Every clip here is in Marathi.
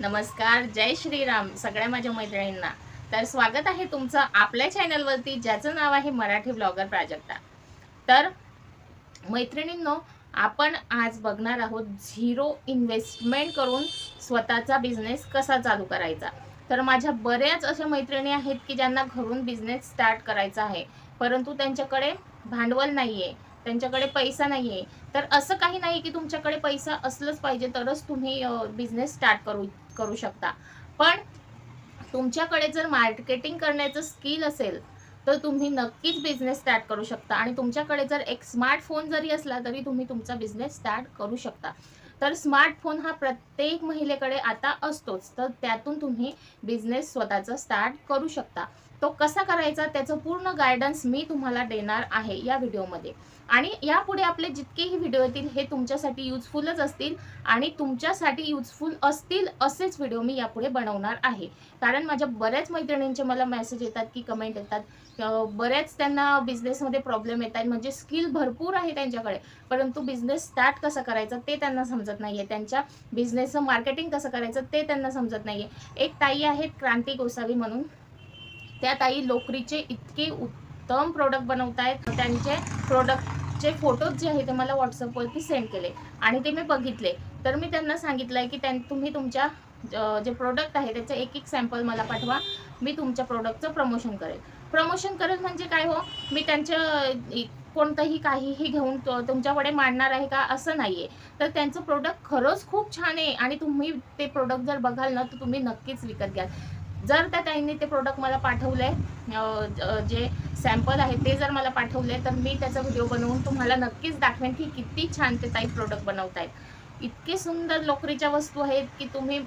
नमस्कार जय श्रीराम सगळ्या माझ्या मैत्रिणींना. तर स्वागत आहे तुमचं आपल्या चॅनलवरती ज्याचं नाव आहे मराठी ब्लॉगर प्राजक्ता. तर मैत्रिणींनो आपण आज बघणार आहोत झिरो इन्व्हेस्टमेंट करून स्वतःचा बिझनेस कसा चालू करायचा. तर माझ्या बऱ्याच अशा मैत्रिणी आहेत की ज्यांना घरून बिझनेस स्टार्ट करायचा आहे परंतु त्यांच्याकडे भांडवल नाही आहे त्यांच्याकडे पैसा नाही आहे तर असं काही नाही की तुमच्याकडे पैसा असलंच पाहिजे तरच तुम्ही बिझनेस स्टार्ट करू करू शकता. पण तुमच्याकडे जर मार्केटिंग करण्याचं स्किल असेल तर तुम्ही नक्कीच बिझनेस स्टार्ट करू शकता. आणि तुमच्याकडे जर एक स्मार्टफोन जरी असला तरी तुम्ही तुमचा बिझनेस स्टार्ट करू शकता. तर स्मार्टफोन हा प्रत्येक महिलेकडे आता असतोच. तर त्यातून तुम्ही बिझनेस स्वतःचा स्टार्ट करू शकता. तो कसा करायचा त्याचं पूर्ण गायडन्स मी तुम्हाला देणार आहे या व्हिडिओमध्ये आणि यापुढे आपले जितकेही व्हिडिओ येतील हे तुमच्यासाठी युजफुलच असतील आणि तुमच्यासाठी युजफुल असतील असेच व्हिडिओ मी यापुढे बनवणार आहे. कारण माझ्या बऱ्याच मैत्रिणींचे मला मेसेज येतात की कमेंट येतात. बऱ्याच त्यांना बिझनेसमध्ये प्रॉब्लेम येतात म्हणजे स्किल भरपूर आहे त्यांच्याकडे. परंतु बिझनेस स्टार्ट कसा करायचा ते त्यांना समजत नाही आहे त्यांच्या बिझनेसचं मार्केटिंग कसं करायचं ते त्यांना समजत नाही आहे एक ताई आहेत क्रांती गोसावी म्हणून. त्या ताई लोकरीचे इतके उत्तम प्रोडक्ट बनवत आहेत त्यांचे प्रोडक्टचे फोटोज जे आहे ते मला व्हॉट्सअपवरती सेंड केले. आणि ते मी बघितले. तर मी त्यांना सांगितलं आहे की त्यां तुम्ही तुमच्या जे प्रोडक्ट आहे त्याचं एक एक सॅम्पल मला पाठवा. मी तुमच्या प्रोडक्टचं प्रमोशन करेल. प्रमोशन करेल म्हणजे काय हो? मी त्यांच्या कोणतंही काहीही घेऊन तुमच्याकडे मांडणार आहे का असं नाही आहे तर त्यांचं प्रोडक्ट खरंच खूप छान आहे. आणि तुम्ही ते प्रोडक्ट जर बघाल ना तर तुम्ही नक्कीच विकत घ्याल. जर त्या ताईंनी ते प्रोडक्ट मला पाठवले जे सॅम्पल आहे ते जर मला पाठवले तर मी त्याचा व्हिडिओ बनवून तुम्हाला नक्कीच दाखवेन की किती छान ते ताई प्रोडक्ट बनवतायत. इतके सुंदर लोकरीच्या वस्तू आहेत की तुम्ही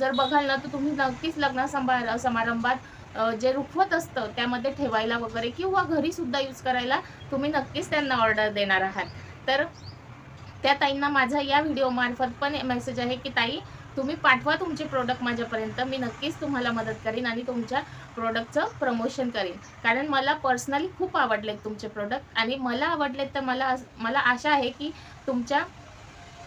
जर बघाल ना तर तुम्ही नक्कीच लग्न समार समारंभात जे रुखवत असतं त्यामध्ये ठेवायला वगैरे किंवा घरीसुद्धा यूज करायला तुम्ही नक्कीच त्यांना ऑर्डर देणार आहात. तर त्या ताईंना माझा या व्हिडिओमार्फत पण मेसेज आहे की ताई तुम्ही पाठवा तुमचे प्रोडक्ट माझ्यापर्यंत. मी नक्कीच तुम्हाला मदत करीन आणि तुमच्या प्रोडक्टचं प्रमोशन करीन. कारण मला पर्सनली खूप आवडलेत तुमचे प्रोडक्ट आणि मला आवडलेत तर मला मला आशा आहे की तुमच्या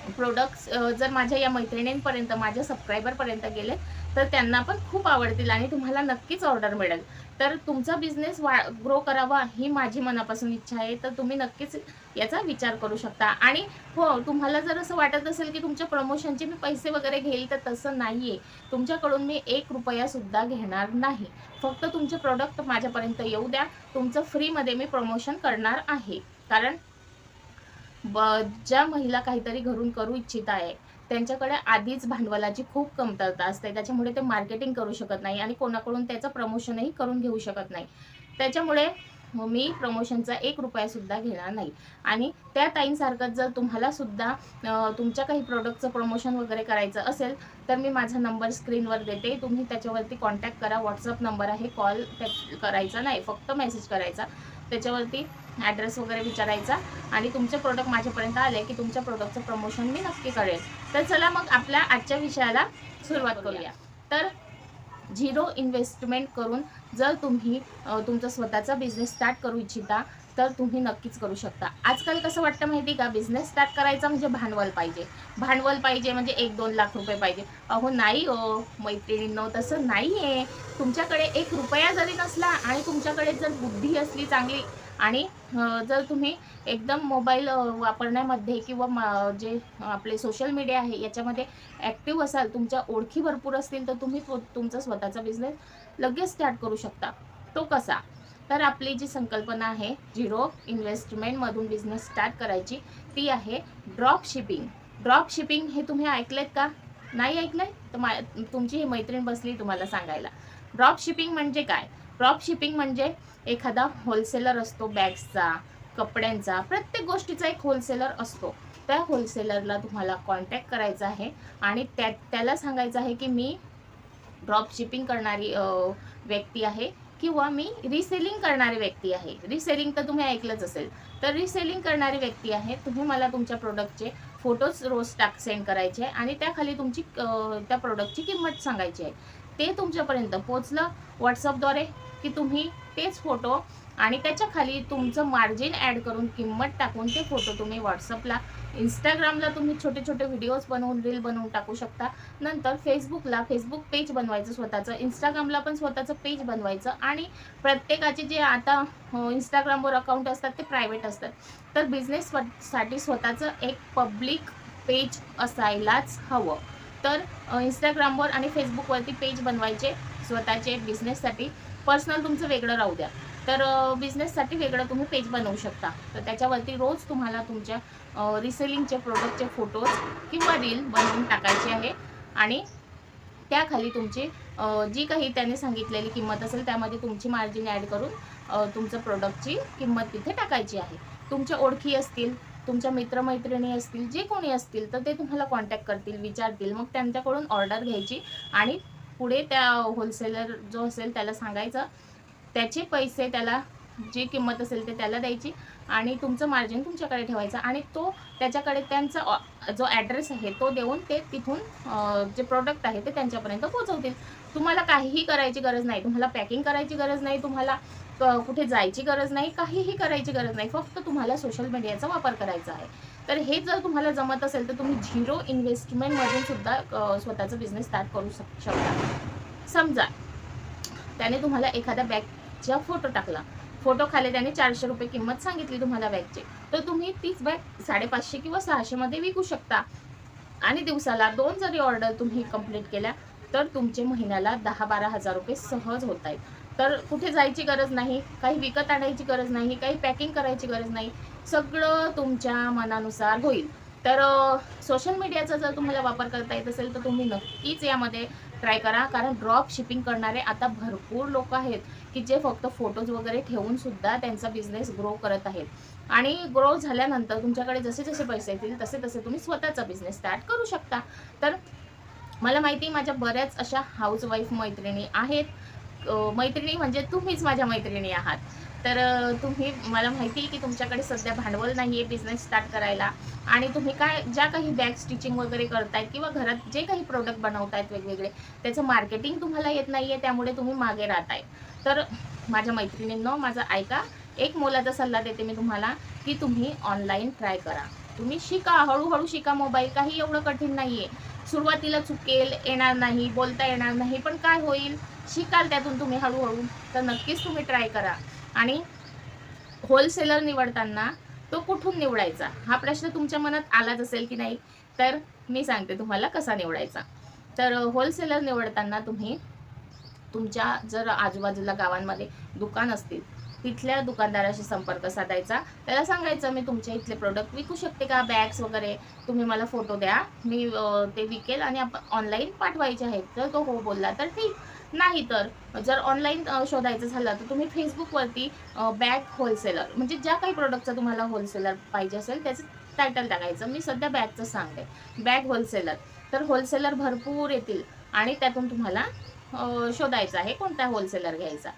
प्रोडक्ट्स जर माझ्या या मैत्रिणींपर्यंत माझ्या सबस्क्रायबरपर्यंत गेले तर त्यांना पण खूप आवडतील आणि तुम्हाला नक्कीच ऑर्डर मिळेल. तर तुमचा बिझनेस वा ग्रो करावा ही माझी मनापासून इच्छा आहे. तर तुम्ही नक्कीच याचा विचार करू शकता. आणि हो तुम्हाला जर असं वाटत असेल की तुमच्या प्रमोशनचे मी पैसे वगैरे घेईल तर तसं नाही आहे तुमच्याकडून मी एक रुपयासुद्धा घेणार नाही. फक्त तुमचे प्रोडक्ट माझ्यापर्यंत येऊ द्या. तुमचं फ्रीमध्ये मी प्रमोशन करणार आहे. कारण ब ज्या महिला काहीतरी घरून करू इच्छित आहे त्यांच्याकडे आधीच भांडवलाची खूप कमतरता असते. त्याच्यामुळे ते मार्केटिंग करू शकत नाही आणि कोणाकडून त्याचं प्रमोशनही करून घेऊ शकत नाही. त्याच्यामुळे मी प्रमोशनचा एक रुपयासुद्धा घेणार नाही. आणि त्या ताईंसारखं जर तुम्हाला सुद्धा तुमच्या काही प्रोडक्टचं प्रमोशन वगैरे करायचं असेल तर मी माझा नंबर स्क्रीनवर देते. तुम्ही त्याच्यावरती कॉन्टॅक्ट करा. व्हॉट्सअप नंबर आहे. कॉल करायचा नाही. फक्त मेसेज करायचा. त्याच्यावरती ॲड्रेस वगैरे विचारायचा. आणि तुमचे प्रोडक्ट माझ्यापर्यंत आले की तुमच्या प्रोडक्टचं प्रमोशन मी नक्की करेल. तर चला मग आपल्या आजच्या विषयाला सुरुवात करूया. तर झिरो इन्व्हेस्टमेंट करून जर तुम्ही तुमचा स्वतःचा बिझनेस स्टार्ट करू इच्छिता तर तुम्ही नक्कीच करू शकता. आजकाल कसं वाटतं माहिती का? बिझनेस स्टार्ट करायचा म्हणजे भांडवल पाहिजे. भांडवल पाहिजे म्हणजे एक दोन लाख रुपये पाहिजे. अहो नाही हो मैत्रिणींनो तसं नाही आहे तुमच्याकडे एक रुपया जरी नसला आणि तुमच्याकडे जर बुद्धी असली चांगली आणि जर तुम्ही एकदम मोबाईल वापरण्यामध्ये किंवा जे आपले सोशल मीडिया आहे याच्यामध्ये ॲक्टिव्ह असाल तुमच्या ओळखी भरपूर असतील तर तुम्ही तुमचा स्वतःचा बिझनेस लगेच स्टार्ट करू शकता. तो कसा? तर आपली जी संकल्पना आहे झिरो इन्व्हेस्टमेंटमधून बिझनेस स्टार्ट करायची ती आहे ड्रॉप शिपिंग. ड्रॉप शिपिंग हे तुम्ही ऐकलेत का? नाही ऐकलंय? तर मा तुमची ही मैत्रीण बसली तुम्हाला सांगायला. ड्रॉप शिपिंग म्हणजे काय? ड्रॉप शिपिंग म्हणजे एखादा होलसेलर असतो बॅग्सचा कपड्यांचा प्रत्येक गोष्टीचा एक होलसेलर असतो. त्या होलसेलरला तुम्हाला कॉन्टॅक्ट करायचा आहे आणि त्या त्याला सांगायचं आहे की मी ड्रॉप शिपिंग करणारी व्यक्ती आहे किंवा मी रिसेलिंग करणारी व्यक्ती आहे. रिसेलिंग तर तुम्ही ऐकलंच असेल. तर रिसेलिंग करणारी व्यक्ती आहे तुम्ही मला तुमच्या प्रोडक्टचे फोटोज रोज टाक सेंड करायचे आहे आणि त्याखाली तुमची त्या प्रोडक्टची किंमत सांगायची आहे. ते तुमच्यापर्यंत पोचलं व्हॉट्सअपद्वारे की तुम्ही तेच फोटो आणि त्याच्याखाली तुमचं मार्जिन ॲड करून किंमत टाकून ते फोटो तुम्ही व्हॉट्सअपला इंस्टाग्रामला तुम्ही छोटे छोटे व्हिडिओज बनवून रील बनवून टाकू शकता. नंतर फेसबुकला फेसबुक पेज बनवायचं स्वतःचं इंस्टाग्रामला पण स्वतःचं पेज बनवायचं आणि प्रत्येकाचे जे आता इंस्टाग्रामवर अकाउंट असतात ते प्रायव्हेट असतात. तर बिझनेस साठी स्वतःचं एक पब्लिक पेज असायलाच हवं. तर इंस्टाग्रामवर आणि फेसबुकवरती पेज बनवायचे स्वतःचे बिझनेससाठी पर्सनल तुमचं वेगळं राहू द्या. तर बिझनेससाठी वेगळं तुम्ही पेज बनवू शकता. तर त्याच्यावरती रोज तुम्हाला तुमच्या रिसेलिंगचे प्रोडक्टचे फोटोज किंवा रील बनवून टाकायचे आहे. आणि त्याखाली तुमची जी काही त्याने सांगितलेली किंमत असेल त्यामध्ये तुमची मार्जिन ॲड करून तुमचं प्रोडक्टची किंमत तिथे टाकायची आहे. तुमच्या ओळखी असतील तुमच्या मित्रमैत्रिणी असतील जे कोणी असतील तर ते तुम्हाला कॉन्टॅक्ट करतील विचारतील. मग त्यांच्याकडून ऑर्डर घ्यायची आणि पुढे त्या होलसेलर जो असेल त्याला सांगायचं. त्याचे पैसे त्याला जी किंमत असेल ते त्याला द्यायची आणि तुमचं मार्जिन तुमच्याकडे ठेवायचं आणि तो त्याच्याकडे त्यांचा जो ॲड्रेस आहे तो देऊन ते तिथून जे प्रोडक्ट आहे ते त्यांच्यापर्यंत पोहोचवतील. तुम्हाला काहीही करायची गरज नाही. तुम्हाला पॅकिंग करायची गरज नाही. तुम्हाला कुठे जायची गरज नाही. काहीही करायची गरज नाही. फक्त तुम्हाला सोशल मीडियाचा वापर करायचा आहे. तर हे जर तुम्हाला जमत असेल तर तुम्ही झिरो इन्व्हेस्टमेंटमधून सुद्धा स्वतःचा बिझनेस स्टार्ट करू शक शकता. समजा त्याने तुम्हाला एखाद्या बॅगचा फोटो टाकला. फोटो खाली त्याने चारशे रुपये किंमत सांगितली तुम्हाला बॅगची. तर तुम्ही तीच बॅग साडेपाचशे किंवा सहाशेमध्ये विकू शकता. आणि दिवसाला दोन जरी ऑर्डर तुम्ही कंप्लीट केल्या तर तुमचे महिन्याला दहा बारा हजार रुपये सहज होत आहेत. तर कुठे जायची गरज नाही काही विकत आणायची गरज नाही काही पॅकिंग करायची गरज नाही. सगळं तुमच्या मनानुसार होईल. तर सोशल मीडियाचा जर तुम्हाला वापर करता येत असेल तर तुम्ही नक्कीच यामध्ये ट्राय करा. कारण ड्रॉप शिपिंग करणारे आता भरपूर लोक आहेत की जे फक्त फोटोज वगैरे ठेवून सुद्धा त्यांचा बिझनेस ग्रो करत आहेत. आणि ग्रो झाल्यानंतर तुमच्याकडे जसे जसे पैसे येतील तसे तसे तुम्ही स्वतःचा बिझनेस स्टार्ट करू शकता. तर मला माहिती माझ्या बऱ्याच अशा हाऊसवाईफ मैत्रिणी आहेत. मैत्रिणी म्हणजे तुम्हीच माझ्या मैत्रिणी आहात. तर तुम्ही मला माहिती आहे की तुमच्याकडे सध्या भांडवल नाही आहे बिझनेस स्टार्ट करायला. आणि तुम्ही काय ज्या काही बॅग स्टिचिंग वगैरे करतायत किंवा घरात जे काही प्रोडक्ट बनवतायत वेगवेगळे त्याचं मार्केटिंग तुम्हाला येत नाही आहे त्यामुळे तुम्ही मागे राहताय. तर माझ्या मैत्रिणींनो माझा ऐका एक मोलाचा सल्ला देते मी तुम्हाला की तुम्ही ऑनलाईन ट्राय करा. तुम्ही शिका हळूहळू शिका मोबाईल काही एवढं कठीण नाही आहे सुरुवातीला चुकेल येणार नाही बोलता येणार नाही पण काय होईल? शिकाल त्यातून तुम्ही हळूहळू. तर नक्कीच तुम्ही ट्राय करा. आणि होलसेलर निवडताना तो कुठून निवडायचा? हा प्रश्न तुमच्या मनात आलाच असेल की नाही तर मी सांगते तुम्हाला कसा निवडायचा. तर होलसेलर निवडताना तुम्ही तुमच्या जर आजूबाजूला गावांमध्ये दुकान असतील तिथल्या दुकानदाराशी संपर्क साधायचा. त्याला सांगायचं मी तुमच्या इथले प्रोडक्ट विकू शकते का? बॅग्स वगैरे तुम्ही मला फोटो द्या. मी ते विकेल आणि आपण ऑनलाईन पाठवायचे आहेत. तर तो हो बोलला तर ठीक. नाही तर. जर ऑनलाईन शोधायचं झालं तर तुम्ही फेसबुकवरती बॅग होलसेलर म्हणजे ज्या काही प्रोडक्टचा तुम्हाला होलसेलर पाहिजे असेल त्याचं टायटल टाकायचं. मी सध्या बॅगचं सांगते. बॅग होलसेलर तर होलसेलर भरपूर येतील आणि त्यातून तुम्हाला शोधायचं आहे कोणता होलसेलर घ्यायचा.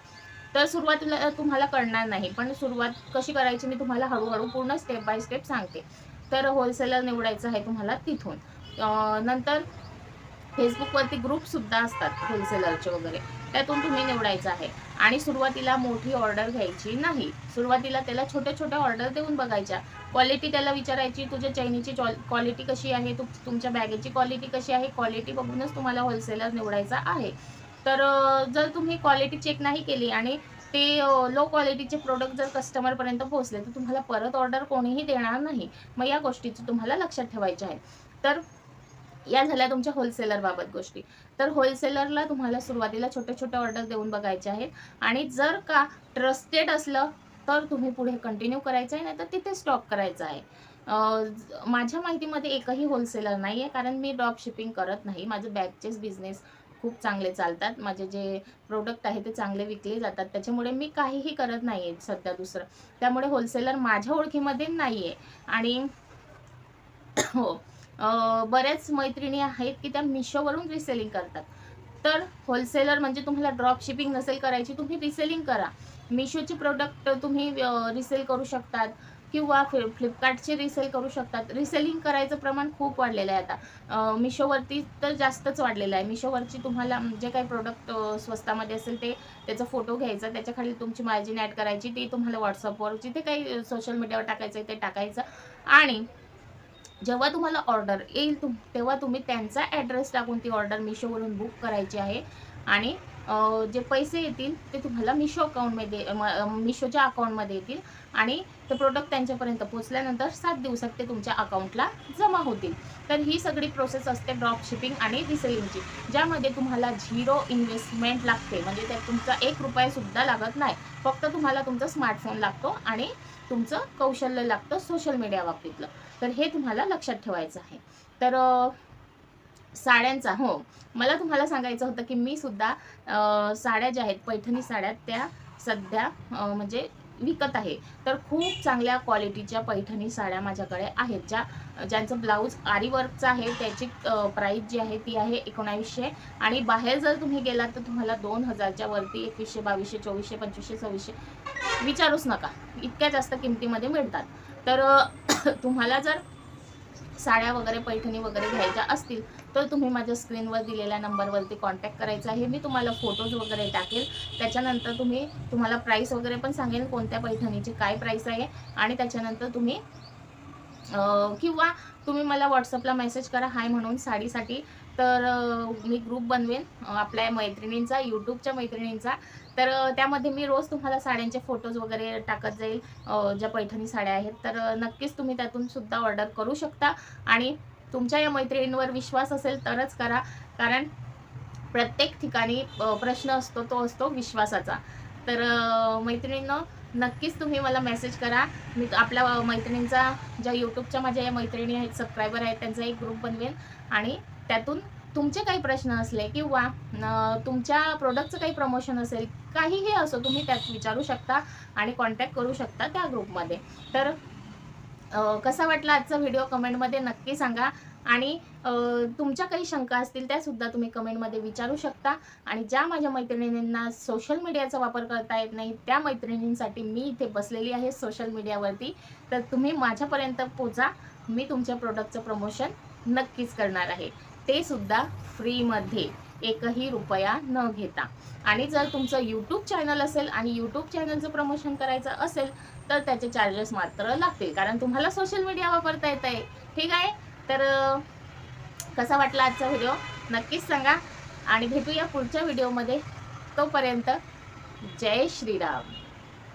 तर सुरुवातीला तुम्हाला कळणार नाही पण सुरुवात कशी करायची मी तुम्हाला हळूहळू पूर्ण स्टेप बाय स्टेप सांगते. तर होलसेलर निवडायचं आहे तुम्हाला तिथून. नंतर फेसबुकवरती ग्रुपसुद्धा असतात होलसेलरचे वगैरे. त्यातून तुम्ही निवडायचं आहे. आणि सुरुवातीला मोठी ऑर्डर घ्यायची नाही. सुरुवातीला त्याला छोट्या छोट्या ऑर्डर देऊन बघायच्या. क्वालिटी त्याला विचारायची तुझ्या चैनीची क्वालिटी कशी आहे? तू तुमच्या बॅगेची क्वालिटी कशी आहे? क्वालिटी बघूनच तुम्हाला होलसेलर निवडायचा आहे. तर जर तुम्ही क्वालिटी चेक नाही केली आणि ते लो क्वालिटीचे प्रोडक्ट जर कस्टमरपर्यंत पोहोचले तर तुम्हाला परत ऑर्डर कोणीही देणार नाही. मग या गोष्टीचं तुम्हाला लक्षात ठेवायचे आहे. तर या झाल्या तुमच्या होलसेलरबाबत गोष्टी. तर होलसेलरला तुम्हाला सुरुवातीला छोटे छोटे ऑर्डर देऊन बघायचे आहेत. आणि जर का ट्रस्टेड असलं तर तुम्ही पुढे कंटिन्यू करायचं आहे नाही तर तिथे स्टॉप करायचं आहे. माझ्या माहितीमध्ये एकही होलसेलर नाही आहे कारण मी ड्रॉप शिपिंग करत नाही. माझं बॅगचेच बिझनेस खूप चांगले चालतात. माझे जे प्रोडक्ट आहे ते चांगले विकले जातात. त्याच्यामुळे मी काहीही करत नाही आहे सध्या दुसरं. त्यामुळे होलसेलर माझ्या ओळखीमध्ये नाही आहे आणि हो बऱ्याच मैत्रिणी आहेत की त्या मिशोवरून रिसेलिंग करतात. तर होलसेलर म्हणजे तुम्हाला ड्रॉप शिपिंग नसेल करायची तुम्ही रिसेलिंग करा. मिशोचे प्रोडक्ट तुम्ही रिसेल करू शकतात किंवा फ्लि फ्लिपकार्टचे रिसेल करू शकतात. रिसेलिंग करायचं प्रमाण खूप वाढलेलं आहे आता. मिशोवरती तर जास्तच वाढलेलं आहे. मिशोवरची तुम्हाला जे काही प्रोडक्ट स्वस्तामध्ये असेल ते त्याचा फोटो घ्यायचा त्याच्याखाली तुमची मार्जिन ॲड करायची ते तुम्हाला व्हॉट्सअपवर जिथे काही सोशल मीडियावर टाकायचं आहे ते टाकायचं. आणि जेव्हा तुम्हाला ऑर्डर येईल तुम तेव्हा तुम्ही त्यांचा ॲड्रेस टाकून ती ऑर्डर मिशोवरून बुक करायची आहे. आणि जे पैसे येतील ते तुम्हाला मिशो अकाउंटमध्ये मिशोच्या अकाउंटमध्ये येतील आणि ते प्रोडक्ट त्यांच्यापर्यंत पोचल्यानंतर सात दिवसात ते तुमच्या अकाउंटला जमा होतील. तर ही सगळी प्रोसेस असते ड्रॉप शिपिंग आणि रिसेलिंगची ज्यामध्ये तुम्हाला झिरो इन्व्हेस्टमेंट लागते. म्हणजे त्यात तुमचा एक रुपयासुद्धा लागत नाही. फक्त तुम्हाला तुमचा स्मार्टफोन लागतो आणि तुमचं कौशल्य लागतं सोशल मीडिया बाबतीतलं. तर हे तुम्हाला लक्षात ठेवायचं आहे. तर साड्यांचा हो. मला तुम्हाला सांगायचं होतं की मी सुद्धा साड्या ज्या आहेत पैठणी साड्या त्या सध्या म्हणजे विकत आहे. तर खूप चांगल्या क्वालिटीच्या पैठणी साड्या माझ्याकडे आहेत ज्या ज्यांचं ब्लाऊज आरी वर्कचं आहे त्याची प्राईस जी आहे ती आहे एकोणावीसशे. आणि बाहेर जर तुम्ही गेलात तर तुम्हाला दोन हजारच्या वरती एकवीसशे बावीसशे चोवीसशे पंचवीसशे सव्वीसशे विचारूच नका. इतक्या जास्त किमतीमध्ये मिळतात. तर तुम्हाला जर साड्या वगैरे पैठणी वगैरे घ्यायच्या असतील तर तुम्ही माझ्या स्क्रीनवर दिलेल्या नंबरवरती कॉन्टॅक्ट करायचा आहे. मी तुम्हाला फोटोज वगैरे टाकेल. त्याच्यानंतर तुम्ही तुम्हाला प्राईस वगैरे पण सांगेल कोणत्या पैठणीची काय प्राईस आहे. आणि त्याच्यानंतर तुम्ही किंवा तुम्ही मला व्हॉट्सअपला मेसेज करा. हाय म्हणून साडीसाठी. तर मी ग्रुप बनवेन आपल्या मैत्रिणींचा यूट्यूबच्या मैत्रिणींचा. तर त्यामध्ये मी रोज तुम्हाला साड्यांचे फोटोज वगैरे टाकत जाईल ज्या पैठणी साड्या आहेत. तर नक्कीच तुम्ही त्यातून सुद्धा ऑर्डर करू शकता. आणि तुमच्या या मैत्रिणींवर विश्वास असेल तरच करा. कारण प्रत्येक ठिकाणी प्रश्न असतो तो असतो विश्वासाचा. तर मैत्रिणीनं नक्कीच तुम्ही मला मेसेज करा. मी आपल्या मैत्रिणींचा ज्या यूट्यूबच्या माझ्या या मैत्रिणी आहेत सबस्क्रायबर आहेत त्यांचा एक ग्रुप बनवेन. आणि त्यातून तुमचे काही प्रश्न असले किंवा तुमच्या प्रोडक्टचं काही प्रमोशन असेल काहीही असो तुम्ही त्यात विचारू शकता आणि कॉन्टॅक्ट करू शकता त्या ग्रुपमध्ये तर कसा वाटला आजचा व्हिडिओ कमेंटमध्ये नक्की सांगा. आणि तुमच्या काही शंका असतील त्या सुद्धा तुम्ही कमेंटमध्ये विचारू शकता. आणि ज्या माझ्या मैत्रिणींना सोशल मीडियाचा वापर करता येत नाही त्या मैत्रिणींसाठी मी इथे बसलेली आहे सोशल मीडियावरती तर तुम्ही माझ्यापर्यंत पोचा. मी तुमच्या प्रोडक्टचं प्रमोशन नक्कीच करणार आहे. ते सुद्धा फ्रीमध्ये एकही रुपया न घेता. आणि जर तुमचं यूट्यूब चॅनल असेल आणि यूट्यूब चॅनलचं प्रमोशन करायचं असेल तर त्याचे चार्जेस मात्र लागतील. कारण तुम्हाला सोशल मीडिया वापरता येत आहे. ठीक आहे? तर कसा वाटला आजचा व्हिडिओ नक्कीच सांगा. आणि भेटूया पुढच्या व्हिडिओमध्ये तोपर्यंत जय श्रीराम.